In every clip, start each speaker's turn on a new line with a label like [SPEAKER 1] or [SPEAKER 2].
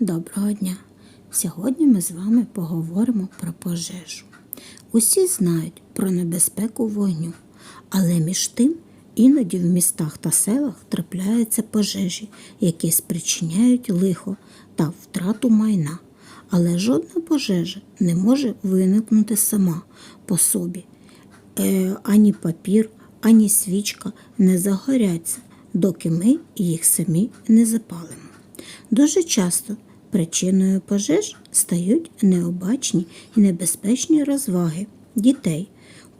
[SPEAKER 1] Доброго дня! Сьогодні ми з вами поговоримо про пожежу. Усі знають про небезпеку вогню, але між тим іноді в містах та селах трапляються пожежі, які спричиняють лихо та втрату майна. Але жодна пожежа не може виникнути сама по собі. Е, ані папір, ані свічка не загоряться, доки ми їх самі не запалимо. Дуже часто причиною пожеж стають необачні і небезпечні розваги дітей,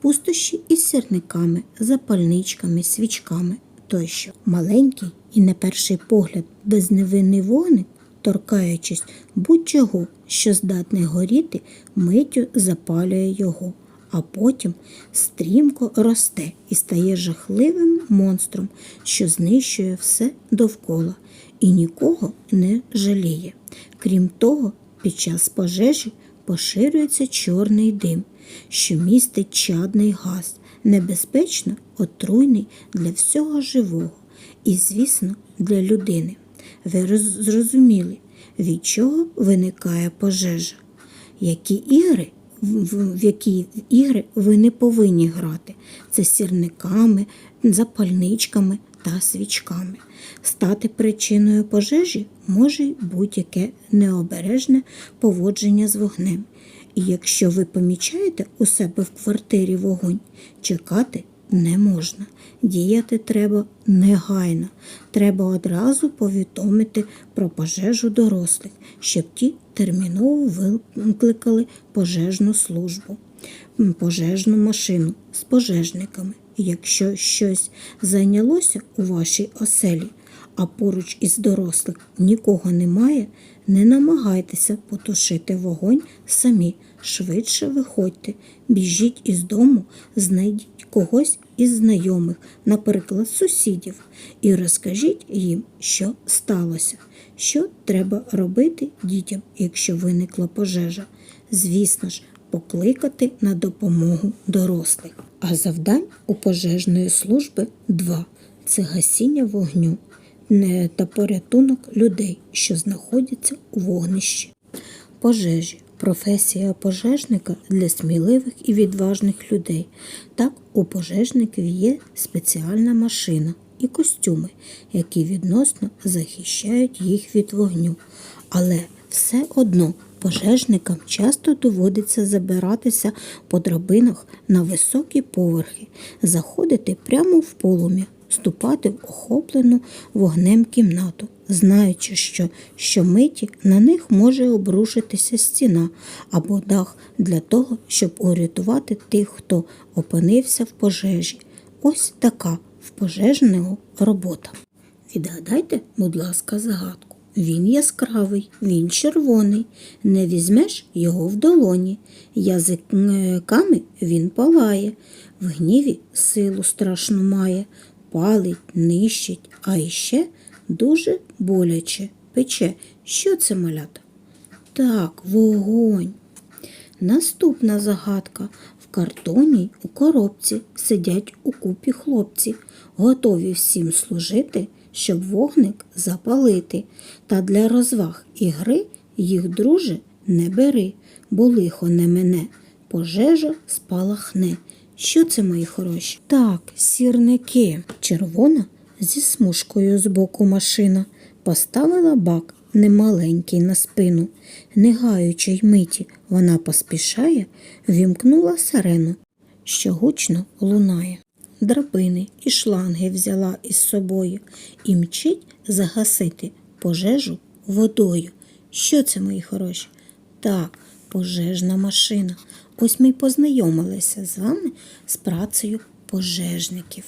[SPEAKER 1] пустощі із сірниками, запальничками, свічками тощо. Маленький і на перший погляд безневинний вогник, торкаючись будь-чого, що здатне горіти, миттю запалює його, а потім стрімко росте і стає жахливим монстром, що знищує все довкола і нікого не жаліє. Крім того, під час пожежі поширюється чорний дим, що містить чадний газ, небезпечно отруйний для всього живого і, звісно, для людини. Ви зрозуміли, від чого виникає пожежа, які ігри в які ігри ви не повинні грати. Це сірниками, запальничками та свічками. Стати причиною пожежі може будь-яке необережне поводження з вогнем. І якщо ви помічаєте у себе в квартирі вогонь, чекати не можна. Діяти треба негайно. Треба одразу повідомити про пожежу дорослих, щоб ті терміново викликали пожежну службу, пожежну машину з пожежниками. Якщо щось зайнялося у вашій оселі, а поруч із дорослих нікого немає, не намагайтеся потушити вогонь самі. Швидше виходьте, біжіть із дому, знайдіть когось із знайомих, наприклад, сусідів, і розкажіть їм, що сталося, що треба робити дітям, якщо виникла пожежа. Звісно ж, покликати на допомогу дорослих. А завдань у пожежної служби два це гасіння вогню та порятунок людей, що знаходяться у вогнищі. Пожежі професія пожежника для сміливих і відважних людей. Так, у пожежників є спеціальна машина і костюми, які відносно захищають їх від вогню. Але все одно пожежникам часто доводиться забиратися по драбинах на високі поверхи, заходити прямо в полум'я, вступати в охоплену вогнем кімнату, знаючи, що щомиті на них може обрушитися стіна або дах для того, щоб урятувати тих, хто опинився в пожежі. Ось така в пожежного робота. Відгадайте, будь ласка, загадку. Він яскравий, він червоний, не візьмеш його в долоні. Язиками він палає, в гніві силу страшну має, палить, нищить, а іще дуже боляче пече. Що це малята? Так, вогонь. Наступна загадка. В картоні у коробці сидять у купі хлопці, готові всім служити, щоб вогник запалити. Та для розваг і гри їх, друже, не бери, бо лихо не мене, пожежа спалахне. Що це, мої хороші? Так, сірники. Червона зі смужкою збоку машина поставила бак немаленький на спину. Не гаючи й миті, вона поспішає, вімкнула сирену, що гучно лунає. Драбини і шланги взяла із собою і мчить загасити пожежу водою. Що це, мої хороші? Так, пожежна машина. Ось ми й познайомилися з вами з працею пожежників.